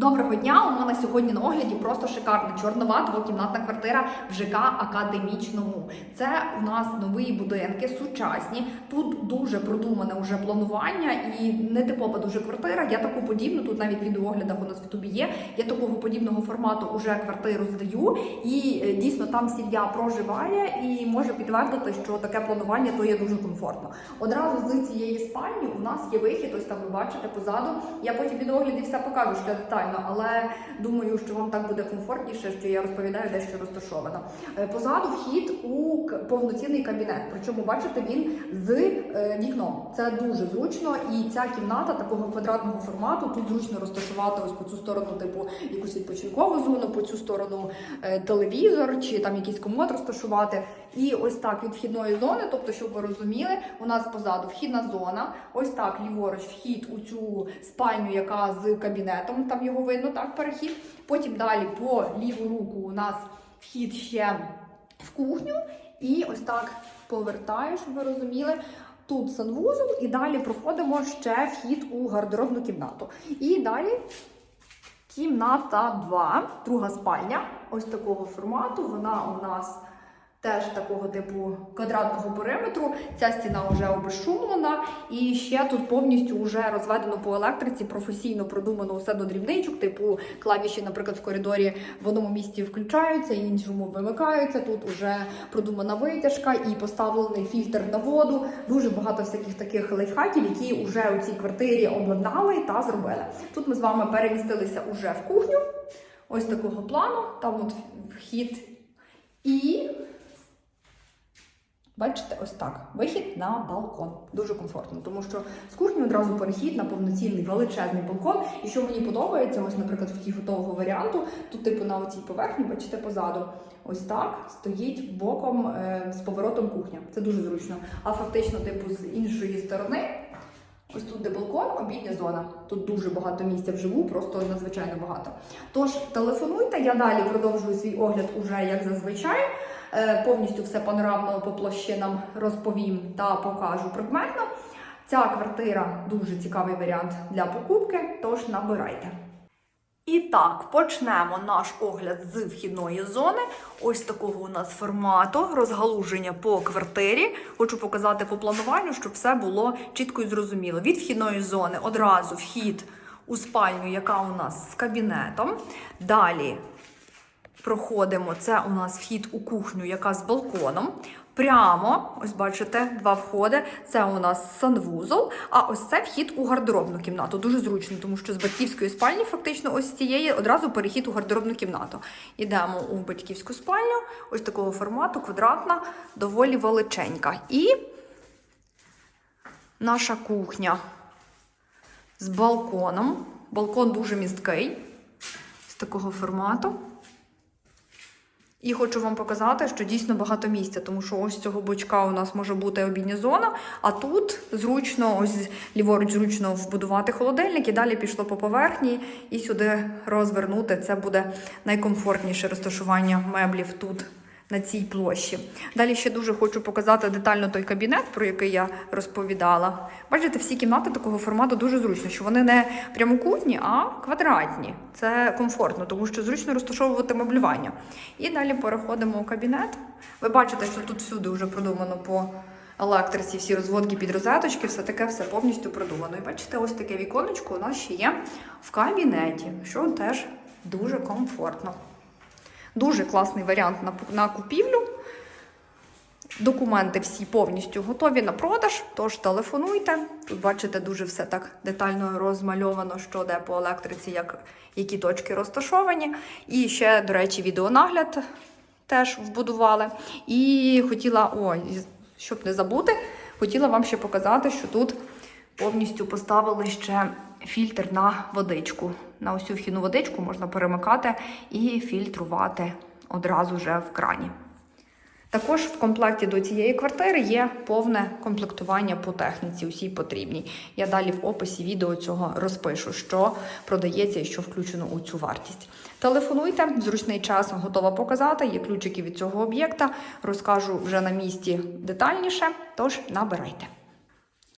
Доброго дня! У мене сьогодні на огляді просто шикарна чорнова двокімнатна квартира в ЖК Академічному. Це у нас нові будинки, сучасні. Тут дуже продумане уже планування і нетипова дуже квартира. Я таку подібну, тут навіть відеооглядах у нас в Ютубі є. Я такого подібного формату уже квартиру здаю. І е, дійсно там сім'я проживає і можу підтвердити, що таке планування то є дуже комфортно. Одразу з цієї спальні у нас є вихід, ось там ви бачите позаду. Я потім в відеогляді все покажу ще детально, але думаю, що вам так буде комфортніше, що я розповідаю дещо розташовано. Е, Позаду вхід у повноцінний кабінет. Причому бачите, він з е, вікном. Це дуже зручно, і ця кімната такого квадратного формату. Тут зручно розташувати ось по цю сторону, типу якусь відпочинкову зону, по цю сторону е, телевізор чи там якийсь комод розташувати. І ось так від вхідної зони, тобто, щоб ви розуміли, у нас позаду вхідна зона. Ось так ліворуч вхід у цю спальню, яка з кабінетом, там його видно, так перехід. Потім далі по ліву руку у нас вхід ще в кухню, і ось так повертаю, щоб ви розуміли. Тут санвузол, і далі проходимо ще вхід у гардеробну кімнату. І далі кімната 2, друга спальня, ось такого формату. Вона у нас теж такого типу квадратного периметру. Ця стіна вже обезшумлена, і ще тут повністю вже розведено по електриці, професійно продумано усе до дрібничок, типу клавіші, наприклад, в коридорі в одному місці включаються, іншому вимикаються. Тут вже продумана витяжка і поставлений фільтр на воду. Дуже багато всяких таких лайфхаків, які вже у цій квартирі обладнали та зробили. Тут ми з вами перемістилися уже в кухню. Ось такого плану. Там от вхід і Бачите, ось так. Вихід на балкон. Дуже комфортно, тому що з кухні одразу перехід на повноцінний величезний балкон. І що мені подобається, ось, наприклад, в кіфотового варіанту, тут, типу, на оцій поверхні, бачите, позаду, ось так стоїть боком е, з поворотом кухня. Це дуже зручно. А фактично, типу, з іншої сторони. Ось тут де балкон, обідня зона. Тут дуже багато місця вживу, просто надзвичайно багато. Тож телефонуйте, я далі продовжую свій огляд уже як зазвичай. Е, Повністю все панорамно по площинам розповім та покажу предметно. Ця квартира дуже цікавий варіант для покупки, тож набирайте. І так, почнемо наш огляд з вхідної зони. Ось такого у нас формату розгалуження по квартирі. Хочу показати по плануванню, щоб все було чітко і зрозуміло. Від вхідної зони одразу вхід у спальню, яка у нас з кабінетом. Далі проходимо. Це у нас вхід у кухню, яка з балконом. Прямо, ось бачите, два входи. Це у нас санвузол, а ось це вхід у гардеробну кімнату. Дуже зручно, тому що з батьківської спальні, фактично, ось цієї одразу перехід у гардеробну кімнату. Йдемо у батьківську спальню, ось такого формату, квадратна, доволі величенька. І наша кухня з балконом. Балкон дуже місткий, з такого формату. І хочу вам показати, що дійсно багато місця, тому що ось цього бочка у нас може бути обідня зона, а тут зручно, ось ліворуч зручно вбудувати холодильник і далі пішло по поверхні і сюди розвернути. Це буде найкомфортніше розташування меблів тут. На цій площі. Далі ще дуже хочу показати детально той кабінет, про який я розповідала. Бачите, всі кімнати такого формату дуже зручно, що вони не прямокутні, а квадратні. Це комфортно, тому що зручно розташовувати меблювання. І далі переходимо у кабінет. Ви бачите, що тут всюди вже продумано по електриці, всі розводки під розеточки, все таке, все повністю продумано. І бачите, ось таке віконечко у нас ще є в кабінеті, що теж дуже комфортно. Дуже класний варіант на, на купівлю. Документи всі повністю готові на продаж, тож телефонуйте. Тут бачите, дуже все так детально розмальовано, що де по електриці, як, які точки розташовані. І ще, до речі, відеонагляд теж вбудували. І хотіла, ой, щоб не забути, хотіла вам ще показати, що тут повністю поставили ще фільтр на водичку. На цю вхідну водичку можна перемикати і фільтрувати одразу вже в крані. Також в комплекті до цієї квартири є повне комплектування по техніці, усій потрібній. Я далі в описі відео цього розпишу, що продається і що включено у цю вартість. Телефонуйте, зручний час готова показати. Є ключики від цього об'єкта. Розкажу вже на місці детальніше. Тож набирайте.